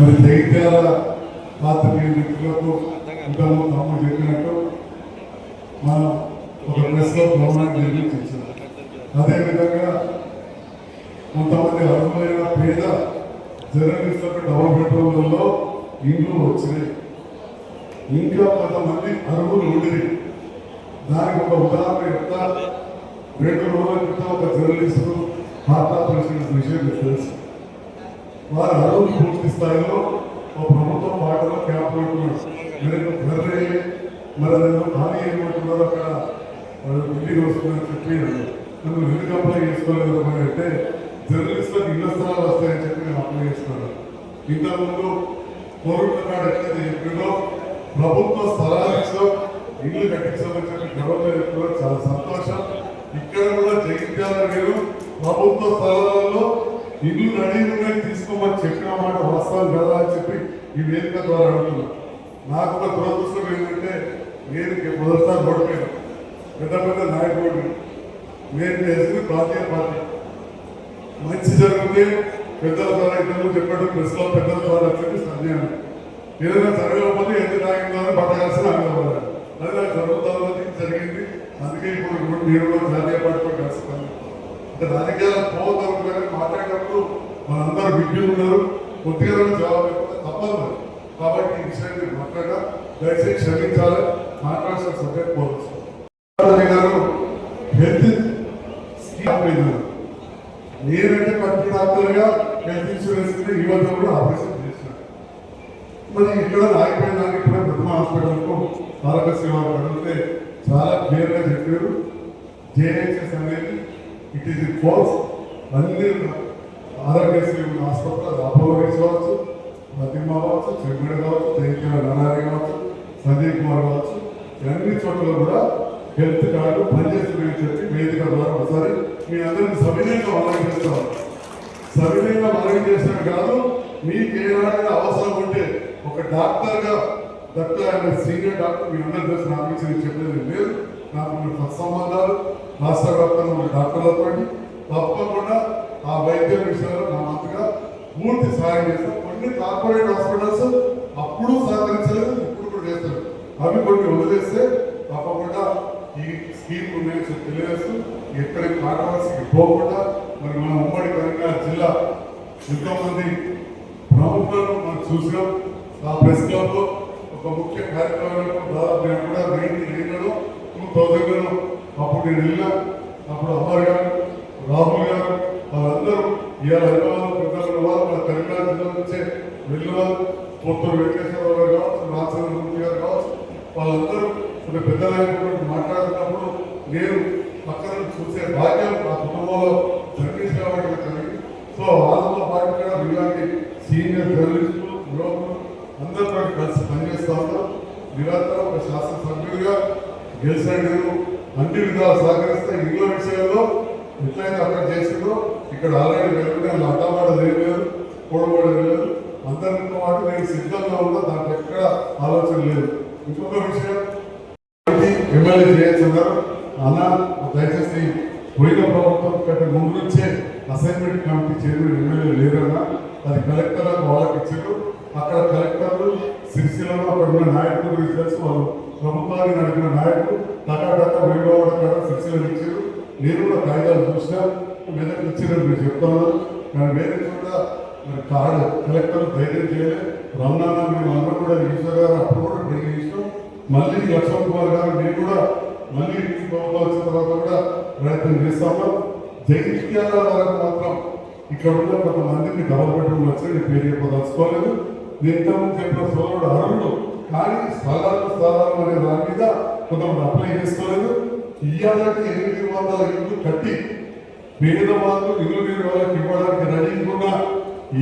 మరి జైత్యాల పాత్రికేయ మిత్రులకు ఇంతకు తమ్ముడు చెప్పినట్టు మనం ఒక ప్రెస్లో గవర్నమెంట్ నిర్మించాం అదేవిధంగా కొంతమంది అర్హమైన పేద జర్నలిస్టులకు డబుల్ బెడ్రూమ్లలో ఇండ్లు వచ్చినాయి. ఇంకా కొంతమంది అర్హులు ఉండిరి. దానికి ఒక ఉదాహరణ చెప్తా. రెండు రోజుల క్రితం ఒక జర్నలిస్టు వార్తా ఆపరేషన్ విషయం తెలుసు. వారు అరువులు పూర్తి స్థాయిలో ఓ ప్రభుత్వం పాటలో క్యాంప్ పెట్టుకున్నారు మీరు వెర్రే మరి అదేదో ఏమంటున్నారు అక్కడ. వాళ్ళు ఇంటికి వస్తుందని చెప్పి నన్ను ఎందుకు అప్లై చేసుకోలేదు అని అంటే జర్నలిస్టులకు ఇళ్ళ స్థలాలు వస్తాయని చెప్పి నేను అప్లై చేస్తున్నాను ఇంతకుముందు కోరుట్ల నాడు ఎట్లయితే చెప్పిందో ప్రభుత్వ స్థలాలు ఇల్లు కట్టించామని చెప్పి గవర్నమెంట్ చెప్తున్నారు చాలా సంతోషం. ఇక్కడ కూడా జగిత్యాల మీరు ప్రభుత్వ స్థలాలలో ఇల్లు రెడీ ఉన్నాయి చెప్పిన మాట వాస్తవాలు కదా అని చెప్పి ఈ వేదిక ద్వారా అడుగుతున్నా. నాకు ఒక దురదృష్టం ఏంటంటే నేను మొదటిసారి ఓడిపోయాను పెద్ద పెద్ద నాయకుడు నేను చేసింది ప్రాంతీయ పార్టీ. మంచి జరిగితే పెద్దల ద్వారా ఇద్దరు చెప్పాడు ప్రెస్లో పెద్దల ద్వారా చెప్పి సందేహం. ఏదైనా జరగకపోతే ఎందుకు ఆగిందో అని పట్టగాల్సిన అనుకోవాలి అది నాకు జరుగుతుంది జరిగింది. అందుకే ఇప్పుడు నేను కూడా జాతీయ పార్టీతో కలుస్తాను అంటే రాజకీయాలు పోవద్దు మాట్లాడేటప్పుడు మనందరూ విజ్ఞులు ఉన్నారు. కొద్దిగా జవాబు ఇవ్వకపోతే తప్పదు కాబట్టి ఈ విషయాన్ని మీరు మాట్లాడగా దయచేసి క్షమించాలి. మాట్లాడాల్సిన సబ్జెక్ట్ పోవచ్చు గారు హెల్త్ స్కీమ్ నేనంటే పట్టి డాక్టర్గా హెల్త్ ఇన్సూరెన్స్ కింద ఈ వద్ద కూడా ఆపరేషన్ చేసిన మరి ఇక్కడ ఆగిపోయిన దానికి కూడా ప్రథమ హాస్పిటల్కు ఆరోగ్య సేవ అడిగితే చాలా క్లియర్గా చెప్పారు. జేహెచ్ఎస్ అనేది ఇట్ ఈస్ ఇన్ ఫోర్స్ అన్ని ఆరోగ్యశ్రీ ఉన్న ఆసుపత్రులు అపోలో కావచ్చు ప్రతిమ కావచ్చు చెమ్మడి కావచ్చు జైత్యాల నారాయణ కావచ్చు సంజయ్ కుమార్ కావచ్చు అన్ని చోట్ల కూడా హెల్త్ కార్డు పనిచేస్తున్నాయని చెప్పి వేదిక ద్వారా ఒకసారి మీ అందరిని సవినయంగా మనవి చేస్తాం సవినయంగా మనవి చేస్తాను కాదు మీకు ఏనాడైనా అవసరం ఉంటే ఒక డాక్టర్గా డాక్టర్ అనే సీనియర్ డాక్టర్ మీ అందరి తెలుసు నాకు చెప్పేది లేదు. నాకు ఉన్న సంబంధాలు రాష్ట్ర వ్యాప్తంగా ఉన్న డాక్టర్లతో సహాయం చేస్తారు. కొన్ని కార్పొరేట్ హాస్పిటల్స్ అప్పుడు సహకరించలేదు ఇప్పుడు కూడా చేస్తారు. అవి కొన్ని వదిలేస్తే తప్పకుండా ఈ స్కీమ్ ఉన్నాయని తెలియజేస్తూ ఎక్కడికి కాంట్రవర్సీకి పోకుండా మరి మన ఉమ్మడి కరీంనగర్ జిల్లా ఎంతోమంది ప్రముఖులను మనం చూసినాం. ఆ ప్రెస్ క్లబ్లో ఒక ముఖ్య కార్యక్రమం దాదాపు నేను కూడా నైన్టీ నైన్లో టూ థౌజండ్లో అప్పుడు నేను వెళ్ళినా. అప్పుడు అమర్ గారు రాహుల్ గారు వాళ్ళందరూ ఇవాళ హైదరాబాద్ పెద్దలు వాళ్ళు కరీంనగర్ జిల్లా నుంచే వెళ్ళిన పోతూరు వెంకటేశ్వరరావు గారు కావచ్చు రామచంద్రమూర్తి గారు కావచ్చు వాళ్ళందరూ కొన్ని పెద్ద నాయకుడు మాట్లాడుతున్నప్పుడు నేను పక్కన చూసే భాగ్యం నా కుటుంబంలో జర్నలిస్ట్ కాబట్టి కలిగి సో వాళ్ళతో పాటు కూడా ఇలాంటి సీనియర్ జర్నలిస్టులు యువకులు అందరితో కలిసి పనిచేస్తా ఉన్నాం నిరంతరం ఒక శాసనసభ్యుడిగా గెలిచిన నేను అన్ని విధాలు సహకరిస్తే ఇంగ్లాండ్ విషయంలో ఎట్లయితే అక్కడ చేసిందో ఇక్కడ ఆల్రెడీ వెళ్ళిన అడ్డమాట లేదు కూడబడి లేదు అందరితో పాటు నేను సిద్ధంగా ఉన్నా దాంట్లో ఎక్కడ ఆలోచన లేదు. ఇంకొక విషయం ఎమ్మెల్యే జయచంద్ర అన్న దయచేసి పోయిన ప్రభుత్వం కంటే ముందు నుంచే అసైన్మెంట్ కమిటీ చైర్మన్ ఎమ్మెల్యే లేరన్నా అది కలెక్టర్ వాళ్ళకి ఇచ్చారు. అక్కడ కలెక్టర్లు సిరిసిల్లలో అక్కడ ఉన్న నాయకులు గురించి తెలుసు. వాళ్ళు ప్రభుత్వాన్ని నడిపిన నాయకులు టకాటక వేగవాడ కాడ సిరిసిల్ల ఇచ్చారు. నేను కూడా కాగితాలు చూసినా మెదక్ ఇచ్చారని మీరు చెప్తాను కానీ వేరే చోట మరి కాడు కలెక్టర్ ధైర్యం చేయలే. రమణాన్న మేము అందరం కూడా ఈశ్వర్ గారు అప్పుడు కూడా ట్రై చేసినాం మళ్ళీ లక్ష్మణ్ కుమార్ గారు నేను కూడా మళ్ళీ ఈ ప్రభుత్వం తర్వాత కూడా ప్రయత్నం చేస్తాము. జగిత్యాల వరకు మాత్రం ఇక్కడ ఉన్న కొంతమందికి డబల్ బెడ్రూమ్ వచ్చి నేను పేరు చెప్పదలుచుకోలేదు. నేను ఇంతకుముందు చెప్పిన సోదరుడు అరుణుడు కానీ స్థలాలు స్థలాలు అనే దాని మీద కొంతమంది అప్లై చేసుకోలేదు. ఇయ్యాలంటే ఎనిమిది వందల ఇల్లు కట్టి పేద వాళ్ళు ఇల్లు లేని వాళ్ళకి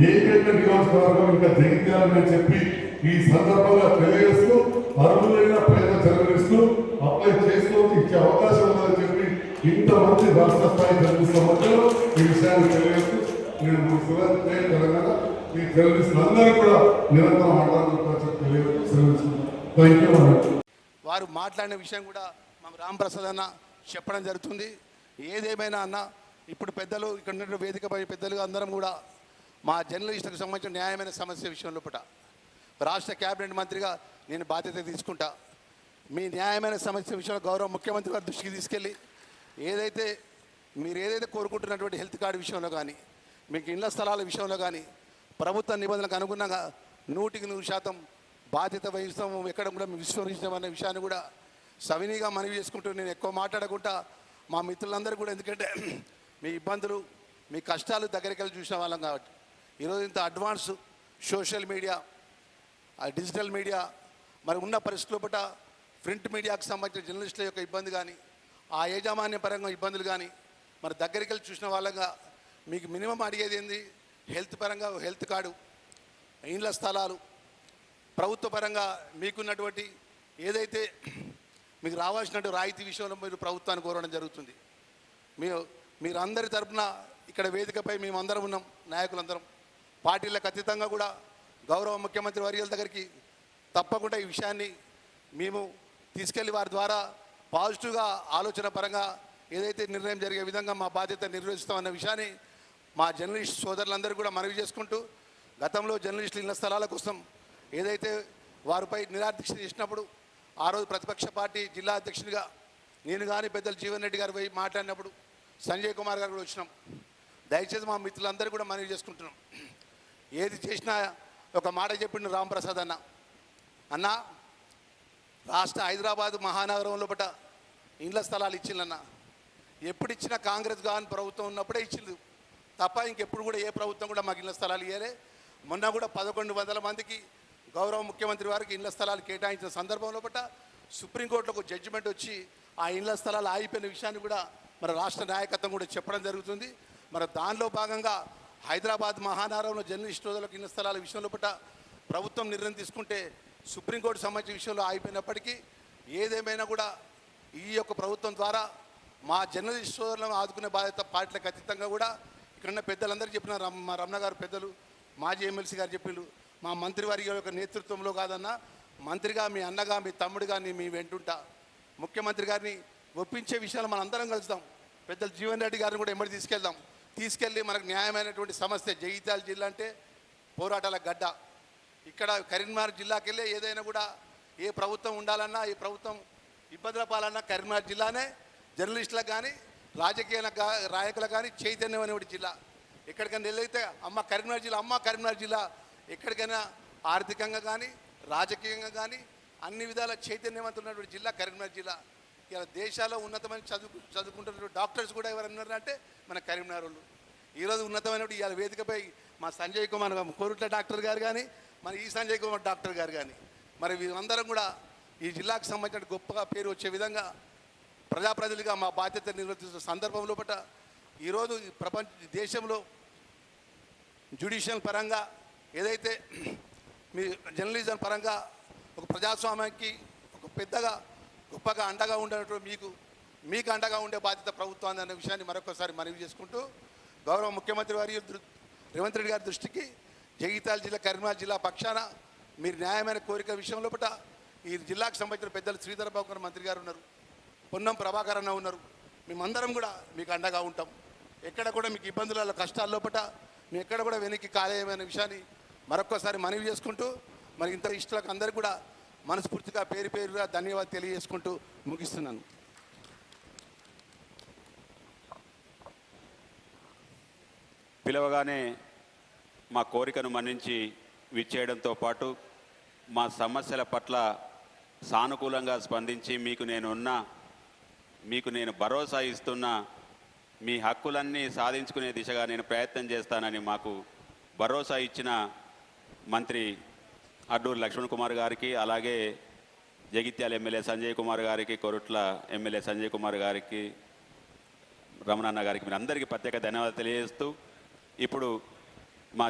ఏకైక నియోజకవర్గం ఇంకా జగిత్యాలని చెప్పి ఈ సందర్భంగా తెలియజేస్తూ అర్హులైన పేద జర్నలిస్టులు అప్లై చేసుకోవచ్చు ఇచ్చే అవకాశం ఉందని చెప్పి ఇంతమంది రాష్ట్ర స్థాయి జర్నలిస్టుల మధ్యలో ఈ విషయాన్ని తెలియజేస్తూ నేను మీ సురేష్ తెలంగాణ. ఈ జర్నలిస్టులు అందరూ కూడా నిరంతరం మాట్లాడుతున్నారు తెలియజేస్తూ థ్యాంక్ యూ వారు మాట్లాడిన విషయం కూడా మా రాంప్రసాద్ అన్న చెప్పడం జరుగుతుంది. ఏదేమైనా అన్న ఇప్పుడు పెద్దలు ఇక్కడ ఉన్నటువంటి వేదికపై పెద్దలుగా అందరం కూడా మా జర్నలిస్టులకు సంబంధించిన న్యాయమైన సమస్య విషయంలో పుట రాష్ట్ర క్యాబినెట్ మంత్రిగా నేను బాధ్యత తీసుకుంటా. మీ న్యాయమైన సమస్య విషయంలో గౌరవ ముఖ్యమంత్రి గారి దృష్టికి తీసుకెళ్ళి ఏదైతే మీరు ఏదైతే కోరుకుంటున్నటువంటి హెల్త్ కార్డు విషయంలో కానీ మీకు ఇళ్ళ స్థలాల విషయంలో కానీ ప్రభుత్వ నిబంధనలకు అనుగుణంగా నూటికి నూరు శాతం బాధ్యత వహిస్తాము ఎక్కడ కూడా మేము విస్మరించామనే విషయాన్ని కూడా సవినీగా మనవి చేసుకుంటూ నేను ఎక్కువ మాట్లాడకుండా మా మిత్రులందరూ కూడా ఎందుకంటే మీ ఇబ్బందులు మీ కష్టాలు దగ్గరికి వెళ్ళి చూసిన వాళ్ళం కాబట్టి. ఈరోజు ఇంత అడ్వాన్స్ సోషల్ మీడియా ఆ డిజిటల్ మీడియా మరి ఉన్న పరిస్థితుల పట్ల ప్రింట్ మీడియాకు సంబంధించిన జర్నలిస్టుల యొక్క ఇబ్బంది కానీ ఆ యాజమాన్య పరంగా ఇబ్బందులు కానీ మరి దగ్గరికి వెళ్ళి చూసిన వాళ్ళగా మీకు మినిమం అడిగేది ఏంది? హెల్త్ పరంగా హెల్త్ కార్డు ఇండ్ల స్థలాలు ప్రభుత్వ పరంగా మీకున్నటువంటి ఏదైతే మీకు రావాల్సినటువంటి రాయితీ విషయంలో మీరు ప్రభుత్వాన్ని కోరడం జరుగుతుంది. మీరు మీరందరి తరఫున తరపున ఇక్కడ వేదికపై మేమందరం ఉన్నాం నాయకులందరం. పార్టీలకు అతీతంగా కూడా గౌరవ ముఖ్యమంత్రి వర్యుల దగ్గరికి తప్పకుండా ఈ విషయాన్ని మేము తీసుకెళ్ళి వారి ద్వారా పాజిటివ్గా ఆలోచన పరంగా ఏదైతే నిర్ణయం జరిగే విధంగా మా బాధ్యత నిర్వహిస్తామన్న విషయాన్ని మా జర్నలిస్ట్ సోదరులందరూ కూడా మనవి చేసుకుంటూ గతంలో జర్నలిస్టులు ఇళ్ళ స్థలాల కోసం ఏదైతే వారిపై నిరాదీక్ష చేసినప్పుడు ఆ రోజు ప్రతిపక్ష పార్టీ జిల్లా అధ్యక్షునిగా నేను కానీ పెద్దలు జీవన్ రెడ్డి గారు పోయి మాట్లాడినప్పుడు సంజయ్ కుమార్ గారు కూడా వచ్చినాం. దయచేసి మా మిత్రులందరూ కూడా మనవి చేసుకుంటున్నాం. ఏది చేసినా ఒక మాట చెప్పిండు రాంప్రసాద్ అన్న. అన్న రాష్ట్ర హైదరాబాద్ మహానగరంలో పట ఇండ్ల స్థలాలు ఇచ్చిందన్న ఎప్పుడు ఇచ్చినా కాంగ్రెస్ కానీ ప్రభుత్వం ఉన్నప్పుడే ఇచ్చింది తప్ప ఇంకెప్పుడు కూడా ఏ ప్రభుత్వం కూడా మాకు ఇళ్ళ స్థలాలు ఇవ్వలే మొన్న కూడా పదకొండు వందల మందికి గౌరవ ముఖ్యమంత్రి వారికి ఇళ్ళ స్థలాలు కేటాయించిన సందర్భంలో పట సుప్రీంకోర్టులో ఒక జడ్జిమెంట్ వచ్చి ఆ ఇళ్ళ స్థలాలు ఆగిపోయిన విషయాన్ని కూడా మన రాష్ట్ర నాయకత్వం కూడా చెప్పడం జరుగుతుంది. మరి దానిలో భాగంగా హైదరాబాద్ మహానగరంలో జర్నలిస్ట్ రోజులకు ఇళ్ళ స్థలాల విషయంలో లోపల ప్రభుత్వం నిర్ణయం తీసుకుంటే సుప్రీంకోర్టు సంబంధించిన విషయంలో ఆగిపోయినప్పటికీ ఏదేమైనా కూడా ఈ యొక్క ప్రభుత్వం ద్వారా మా జర్నలిస్ట్ సోదరులను ఆదుకునే బాధ్యత పార్టీలకు అతీతంగా కూడా ఇక్కడున్న పెద్దలందరూ చెప్పిన మా రమణ గారు పెద్దలు మాజీ ఎమ్మెల్సీ గారు చెప్పిండు మా మంత్రి వారి యొక్క నేతృత్వంలో కాదన్నా మంత్రిగా మీ అన్నగా మీ తమ్ముడిగా మీ వెంటుంటా. ముఖ్యమంత్రి గారిని ఒప్పించే విషయాలు మనం అందరం కలుస్తాం పెద్దలు జీవన్ రెడ్డి గారిని కూడా ఎమ్మడి తీసుకెళ్దాం. తీసుకెళ్ళి మనకు న్యాయమైనటువంటి సమస్య జగిత్యాల జిల్లా అంటే పోరాటాల గడ్డ. ఇక్కడ కరీంనగర్ జిల్లాకి ఏదైనా కూడా ఏ ప్రభుత్వం ఉండాలన్నా ఏ ప్రభుత్వం ఇబ్బందుల పాలన్నా కరీంనగర్ జిల్లానే జర్నలిస్టులకు కానీ రాజకీయ నాయకులకు కానీ చైతన్యం అనేటువంటి జిల్లా. ఎక్కడికైనా వెళ్ళైతే అమ్మ కరీంనగర్ జిల్లా అమ్మ కరీంనగర్ జిల్లా. ఎక్కడికైనా ఆర్థికంగా కానీ రాజకీయంగా కానీ అన్ని విధాల చైతన్యవంతున్నటువంటి జిల్లా కరీంనగర్ జిల్లా. ఇలా దేశాల్లో ఉన్నతమైన చదువు చదువుకుంటున్న డాక్టర్స్ కూడా ఎవరన్నారు అంటే మన కరీంనగర్ వాళ్ళు. ఈరోజు ఉన్నతమైన ఇవాళ వేదికపై మా సంజయ్ కుమార్ కోరుట్ల డాక్టర్ గారు కానీ మన ఈ సంజయ్ కుమార్ డాక్టర్ గారు కానీ మరి వీరందరం కూడా ఈ జిల్లాకు సంబంధించిన గొప్పగా పేరు వచ్చే విధంగా ప్రజాప్రతినిధిగా మా బాధ్యత నిర్వర్తిస్తున్న సందర్భంలో పట్ల ఈరోజు ప్రపంచ దేశంలో జ్యుడిషియల్ పరంగా ఏదైతే మీ జర్నలిజం పరంగా ఒక ప్రజాస్వామ్యానికి ఒక పెద్దగా గొప్పగా అండగా ఉండేటువంటి మీకు మీకు అండగా ఉండే బాధ్యత ప్రభుత్వాన్ని అనే విషయాన్ని మరొకసారి మనవి చేసుకుంటూ గౌరవ ముఖ్యమంత్రి వారి దృ- రేవంత్ రెడ్డి గారి దృష్టికి జగిత్యాల జిల్లా కరీంనగర్ జిల్లా పక్షాన మీరు న్యాయమైన కోరిక విషయంలో పట ఈ జిల్లాకు సంబంధించిన పెద్దలు శ్రీధర బాబు మంత్రి గారు ఉన్నారు పొన్నం ప్రభాకర్ అన్న ఉన్నారు. మేమందరం కూడా మీకు అండగా ఉంటాం. ఎక్కడ కూడా మీకు ఇబ్బందుల కష్టాల లోపట మీ ఎక్కడ కూడా వెనక్కి కాలేయమైన విషయాన్ని మరొక్కసారి మనవి చేసుకుంటూ మరి ఇంత ఇష్టలకు అందరికీ కూడా మనస్ఫూర్తిగా పేరు పేరుగా ధన్యవాదాలు తెలియజేసుకుంటూ ముగిస్తున్నాను. పిలవగానే మా కోరికను మన్నించి విచ్చేయడంతో పాటు మా సమస్యల పట్ల సానుకూలంగా స్పందించి మీకు నేను మీకు నేను భరోసా ఇస్తున్నా మీ హక్కులన్నీ సాధించుకునే దిశగా నేను ప్రయత్నం చేస్తానని మాకు భరోసా ఇచ్చిన మంత్రి అడ్డూరు లక్ష్మణ్ కుమార్ గారికి అలాగే జగిత్యాల ఎమ్మెల్యే సంజయ్ కుమార్ గారికి కొరుట్ల ఎమ్మెల్యే సంజయ్ కుమార్ గారికి రమణన్న గారికి మీరందరికీ ప్రత్యేక ధన్యవాదాలు తెలియజేస్తూ ఇప్పుడు మా